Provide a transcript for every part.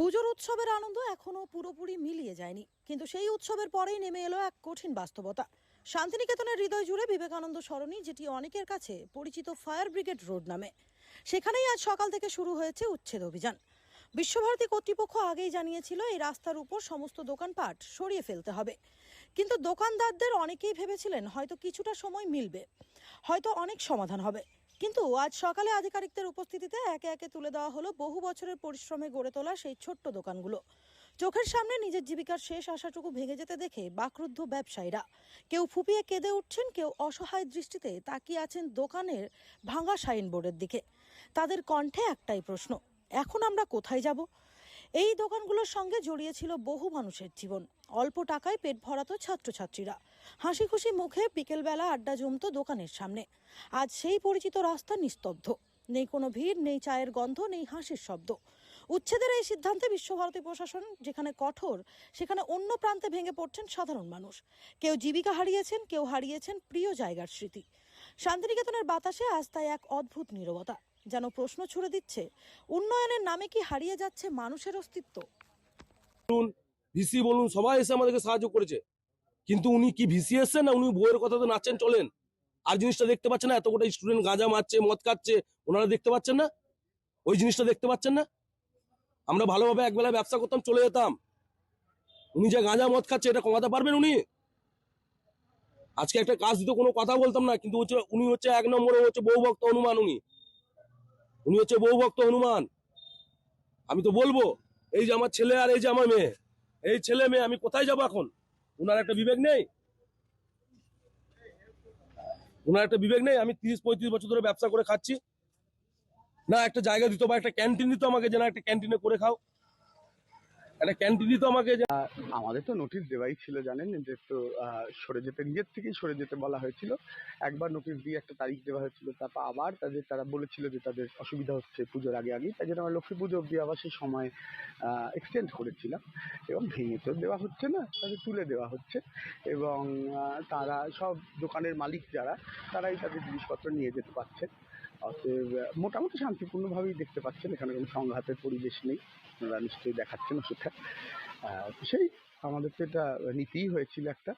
পুজোর উৎসবের আনন্দ এখনও পুরোপুরি মিলিয়ে যায়নি। কিন্তু সেই উৎসবের পরেই নেমে এলো এক কঠিন বাস্তবতা। শান্তিনিকেতনের হৃদয় জুড়ে বিবেকানন্দ সরণি, যেটি অনেকের কাছে পরিচিত ফায়ার ব্রিগেড রোড নামে। সেখানেই আজ সকাল থেকে শুরু হয়েছে উচ্ছেদ অভিযান। বিশ্বভারতী কর্তৃপক্ষ আগেই জানিয়েছিল, এই রাস্তার উপর সমস্ত দোকানপাট সরিয়ে ফেলতে হবে। কিন্তু দোকানদারদের অনেকেই ভেবেছিলেন, হয়তো কিছুটা সময় মিলবে। হয়তো অনেক সমাধান হবে। কিন্তু আজ সকালে আধিকারিকদের উপস্থিতিতে একে একে তুলে দেওয়া হলো বহু বছরের পরিশ্রমে গড়ে তোলা সেই ছোট্ট দোকানগুলো। চোখের সামনে নিজের জীবিকার শেষ আশাটুকু ভেঙে যেতে দেখে বাকরুদ্ধ ব্যবসায়ীরা, কেউ ফুপিয়ে কেঁদে উঠছেন, কেউ অসহায় দৃষ্টিতে তাকিয়ে আছেন দোকানের ভাঙা সাইনবোর্ডের দিকে। তাদের কণ্ঠে একটাই প্রশ্ন, এখন আমরা কোথায় যাব? এই দোকানগুলোর সঙ্গে জড়িয়ে ছিল বহু মানুষের জীবন। অল্প টাকায় পেট ভরাতো ছাত্রছাত্রীরা। হাসি খুশি মুখে বিকেলবেলা আড্ডা জমতো দোকানের সামনে। আজ সেই পরিচিত রাস্তা নিস্তব্ধ। নেই কোনো ভিড়, নেই চায়ের গন্ধ, নেই হাসির শব্দ। উচ্ছেদের এই সিদ্ধান্তে বিশ্বভারতী প্রশাসন, যেখানে কঠোর, সেখানে অন্য প্রান্তে ভেঙে পড়ছেন সাধারণ মানুষ। কেউ জীবিকা হারিয়েছেন, কেউ হারিয়েছেন প্রিয় জায়গার স্মৃতি। শান্তিনিকেতনের বাতাসে আজ তাই এক অদ্ভুত নীরবতা। যেন প্রশ্ন ছুড়ে দিচ্ছে, উন্নয়নের নামে কি হারিয়ে যাচ্ছে মানুষের অস্তিত্ব? ভিসি বলুন, সবাই এসে আমাদেরকে সাহায্য করেছে। কিন্তু উনি কি ভিসি এসছেন না উনি বইয়ের কথা তো নাচছেন, চলেন। আর জিনিসটা দেখতে পাচ্ছেন না এত গোটা স্টুডেন্ট গাঁজা মারছে, মদ খাচ্ছে, ওনারা দেখতে পাচ্ছেন না? ওই জিনিসটা দেখতে পাচ্ছেন না? আমরা ভালোভাবে একবেলা ব্যবসা করতাম, চলে যেতাম। উনি যে গাঁজা, মদ খাচ্ছে, এটা কমাতে পারবেন উনি? আজকে একটা কাজ দিতে কোনো কথা বলতাম না, কিন্তু হচ্ছে উনি হচ্ছে এক নম্বরে হচ্ছে বহু ভক্ত হনুমান উনি। উনি হচ্ছে বহু ভক্ত হনুমান। আমি তো বলব, এই যে আমার ছেলে আর এই যে আমার মেয়ে, এই ছেলে মেয়ে, আমি কোথায় যাব এখন? ওনার একটা বিবেক নেই? ওনার একটা বিবেক নেই? আমি তিরিশ, পঁয়ত্রিশ বছর ধরে ব্যবসা করে খাচ্ছি। না, একটা জায়গা দিত বা একটা ক্যান্টিন দিত আমাকে যে না একটা ক্যান্টিনে করে খাও। একটা ক্যান্টিন দিত আমাকে আমাদের তো নোটিশ দেওয়াই ছিল, জানেন? যে তো সরে যেতে, নিজের থেকেই সরে যেতে বলা হয়েছিল। একবার নোটিশ দিয়ে একটা তারিখ দেওয়া হয়েছিল। তারপর আবার তাদের, তারা বলেছিল যে তাদের অসুবিধা হচ্ছে পুজোর আগে আগে তাই জন্য আমরা লক্ষ্মী পুজো অব্দি আবার সেই সময় এক্সটেন্ড করেছিলাম। এবং ভেঙে তো দেওয়া হচ্ছে না, তাদের তুলে দেওয়া হচ্ছে। এবং তারা সব দোকানের মালিক যারা, তারাই তাদের জিনিসপত্র নিয়ে যেতে পারছে অতএব মোটামুটি শান্তিপূর্ণভাবেই দেখতে পাচ্ছেন এখানে কোনো সংঘাতের পরিবেশ নেই। আপনারা নিশ্চয়ই দেখাচ্ছেন আহ, সেই আমাদের তো এটা নীতিই হয়েছিল একটা।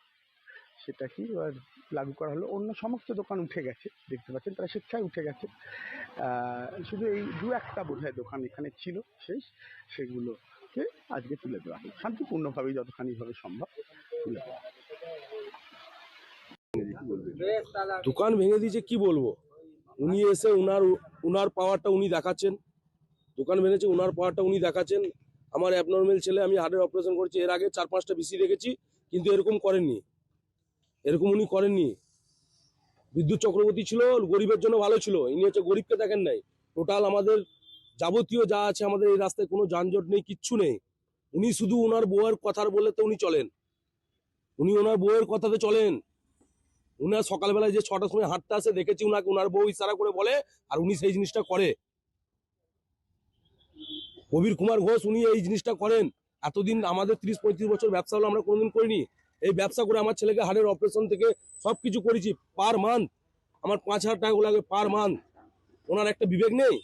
সেটা কি এবার লাগু করা হলো। অন্য সমস্ত দোকান উঠে গেছে দেখতে পাচ্ছেন তারা স্বেচ্ছায় উঠে গেছে। শুধু এই দু একটা বোধহয় দোকান এখানে ছিল শেষ। সেগুলোকে আজকে তুলে দেওয়া হলো। শান্তিপূর্ণভাবে যতখানিভাবে সম্ভব তুলে দেওয়া দোকান ভেঙে দিয়েছে কি বলব? উনি এসে উনার উনার পাওয়ারটা উনি দেখাচ্ছেন। দোকান ভেঙেছে উনার পাওয়ারটা উনি দেখাচ্ছেন। আমার অ্যাবনর্মাল ছেলে, আমি হার্টের অপারেশন করেছি। এর আগে চার পাঁচটা বিসি রেখেছি কিন্তু এরকম করেননি। এরকম উনি করেননি। বিদ্যুৎ চক্রবর্তী ছিল, গরিবের জন্য ভালো ছিল। ইনি হচ্ছে গরিবকে দেখেন নাই। টোটাল আমাদের যাবতীয় যা আছে আমাদের এই রাস্তায় কোনো যানজট নেই, কিচ্ছু নেই। উনি শুধু ওনার বউয়ের কথার বলে তো উনি চলেন। উনি ওনার বউয়ের কথাতে চলেন। উনার সকালবেলায় যে ছটার সময় হাঁটতে আসে, দেখেছি উনাকে, উনার বউ ইশারা করে বলে, আর উনি সেই জিনিসটা করে। কবির কুমার ঘোষ, উনি এই জিনিসটা করেন। এতদিন আমাদের ত্রিশ, পঁয়ত্রিশ বছর ব্যবসা হলো, আমরা কোনোদিন করিনি। এই ব্যবসা করে আমার ছেলেকে হাড়ের অপারেশন থেকে সবকিছু করেছি পার মান্থ আমার পাঁচ হাজার টাকা লাগে পার মান্থ ওনার একটা বিবেক নেই?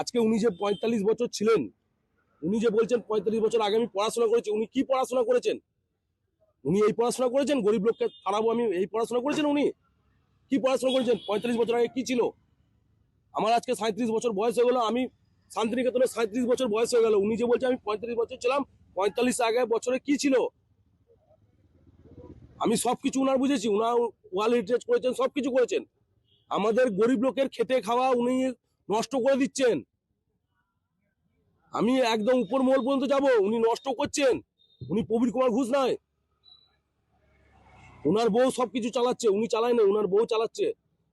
আজকে উনি যে পঁয়তাল্লিশ বছর ছিলেন, উনি যে বলছেন পঁয়তাল্লিশ বছর আগে আমি পড়াশোনা করেছি, উনি কি পড়াশোনা করেছেন? উনি এই পড়াশোনা করেছেন? গরিব লোককে তাড়াবো আমি এই পড়াশোনা করেছেন উনি? কি পড়াশোনা করেছেন? পঁয়তাল্লিশ বছর আগে কি ছিল? আমার আজকে সাঁত্রিশ বছর বয়স হয়ে গেলো, আমি শান্তিনিকেতনে সাঁত্রিশ বছর বয়স হয়ে গেল। উনি যে বলছে, আমি পঁয়তাল্লিশ বছর ছিলাম, পঁয়তাল্লিশ আগে বছরে কি ছিল? আমি সবকিছু উনার বুঝেছি উনার ওয়াল হেরিটেজ করেছেন, সবকিছু করেছেন। আমাদের গরিব লোকের খেতে খাওয়া উনি নষ্ট করে দিচ্ছেন। আমি একদম উপর মহল পর্যন্ত যাব, উনি নষ্ট করছেন। উনি প্রবীর কুমার ঘোষ নয়। উনার বউ সবকিছু চালাচ্ছে, উনি চালায় না উনার বউ চালাচ্ছে।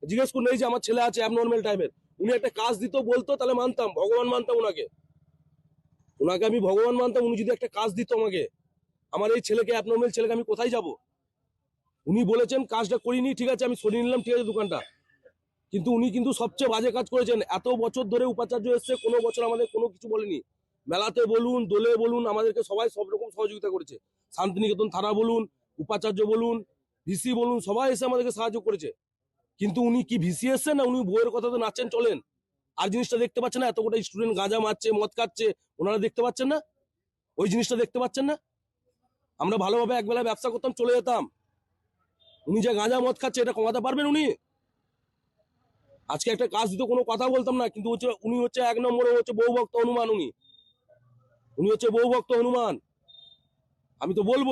জিজ্ঞেস করুন, এই যে আমার ছেলে আছে অ্যাবনর্মাল টাইপের উনি একটা কাজ দিত, বলতো, তাহলে মানতাম, ভগবান মানতাম ওনাকে। ওনাকে আমি ভগবান মানতাম, উনি যদি একটা কাজ দিত আমাকে, আমার এই ছেলেকে অ্যাবনর্মাল ছেলেকে আমি কোথায় যাব? উনি বলেছেন, কাজটা করিনি, ঠিক আছে, আমি সরিয়ে নিলাম, ঠিক আছে, দোকানটা। কিন্তু উনি কিন্তু সবচেয়ে বাজে কাজ করেছেন, এত বছর ধরে উপাচার্য এসছে, কোনো বছর আমাদের কোনো কিছু বলেনি। মেলাতে বলুন, দোলে বলুন, আমাদেরকে সবাই সব রকম সহযোগিতা করেছে। শান্তিনিকেতন থানা বলুন, উপাচার্য বলুন ভিসি বলুন, সবাই এসে আমাদেরকে সাহায্য করেছে। কিন্তু উনি কি ভিসি এসছেন না উনি বইয়ের কথা তো নাচছেন, চলেন। আর জিনিসটা দেখতে পাচ্ছেন না এত গোটা স্টুডেন্ট গাঁজা মারছে, মদ খাচ্ছে, ওনারা দেখতে পাচ্ছেন না? ওই জিনিসটা দেখতে পাচ্ছেন না? আমরা ভালোভাবে একবেলা ব্যবসা করতাম, চলে যেতাম। উনি যে গাঁজা, মদ খাচ্ছে, এটা কমাতে পারবেন উনি? আজকে একটা কাজ দিত কোনো কথা বলতাম না, কিন্তু হচ্ছে উনি হচ্ছে এক নম্বরে হচ্ছে বহু ভক্ত হনুমান উনি। উনি হচ্ছে বহু ভক্ত হনুমান। আমি তো বলব,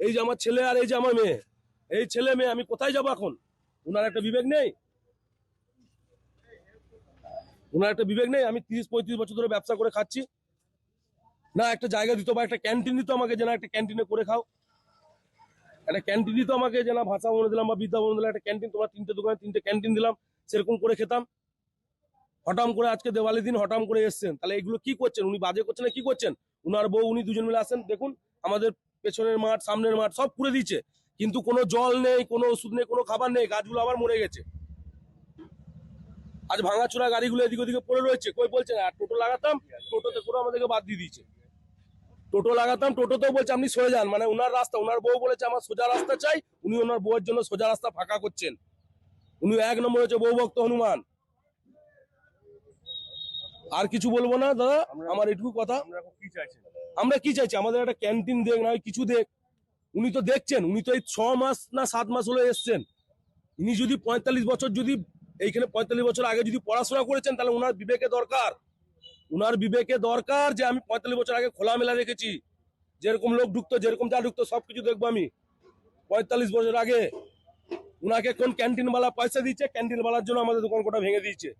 এই যে আমার ছেলে আর এই যে আমার মেয়ে। এই ছেলে মেয়ে, আমি কোথায় যাব এখন? উনার একটা বিবেক নেই? উনার একটা বিবেক নেই? আমি তিরিশ পঁয়ত্রিশ বছর ধরে ব্যবসা করে খাচ্ছি। না, একটা জায়গা দিত বা একটা ক্যান্টিন দিত আমাকে যে না একটা ক্যান্টিনে করে খাও। একটা ক্যান্টিন দিত আমাকে যে না ভাষা বলে দিলাম বা বিদ্যা বলে দিলাম, একটা ক্যান্টিন, তোমার তিনটে দোকানে তিনটে ক্যান্টিন দিলাম, সেরকম করে খেতাম। হঠাম করে আজকে দেওয়ালি দিন হঠাম করে এসছেন। তাহলে এগুলো কি করছেন? উনি বাজে করছেন না কি করছেন? উনার বউ, উনি দুজন মিলে আসেন, দেখুন, আমাদের পেছনের মাঠ, সামনের মাঠ, সব করে দিচ্ছে কিন্তু কোনো জল নেই কোনো ওষুধ নেই কোনো খাবার নেই গাছগুলো আবার মরে গেছে। আজ ভাঙাচোরা গাড়িগুলো এদিক ওদিকে পড়ে রয়েছে কই বলছে না টোটো লাগাতাম টোটোতে করে আমাদেরকে বাদ দিয়ে দিয়েছে। টোটো লাগাতাম টোটোতেও বলছে আপনি সরে যান মানে ওনার রাস্তা ওনার বউ বলেছে আমার সোজা রাস্তা চাই উনি ওনার বউয়ের জন্য সোজা রাস্তা ফাঁকা করছেন। উনি এক নম্বর হচ্ছে বউ ভক্ত হনুমান। আর কিছু বলব না দাদা? আমার এটুকু কথা। আমরা কি চাইছি? আমাদের একটা ক্যান্টিন দেখ না কিছু দেখ। উনি তো দেখছেন, উনি তো এই ছ মাস না সাত মাস হলে এসছেন। ইনি যদি পঁয়তাল্লিশ বছর যদি, এইখানে পঁয়তাল্লিশ বছর আগে যদি পড়াশোনা করেছেন, তাহলে উনার বিবেকে দরকার। উনার বিবেকে দরকার যে আমি পঁয়তাল্লিশ বছর আগে খোলামেলা রেখেছি। যেরকম লোক ঢুকতো, যেরকম যা ঢুকতো, সব কিছু দেখব আমি। পঁয়তাল্লিশ বছর আগে উনাকে কোন ক্যান্টিন বালা পয়সা দিচ্ছে ক্যান্টিন বালার জন্য আমাদের দোকান কোটা ভেঙে দিয়েছে।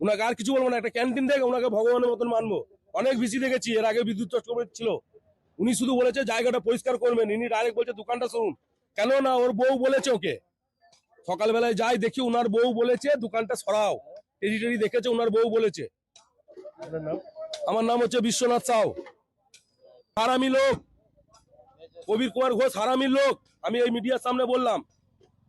উনাকে আর কিছু বলব না, একটা ক্যান্টিন দেখে ওনাকে ভগবানের মতন মানবো। অনেক বেশি দেখেছি, এর আগে বিদ্যুৎ চক্রবর্তী ছিল। উনি শুধু বলেছে জায়গাটা পরিষ্কার করবেন। ইনি ডাইরেক্ট বলছে দোকানটা শুনুন। কেন না ওর বউ বলেছে ওকে। সকালবেলায় যাই দেখি উনার বউ বলেছে দোকানটা সরাও। টেরি টেরি দেখেছে উনার বউ বলেছে। আমার নাম হচ্ছে বিশ্বনাথ সাউ। হারামি লোক। কবির কুমার ঘোষ হারামি লোক। আমি এই মিডিয়ার সামনে বললাম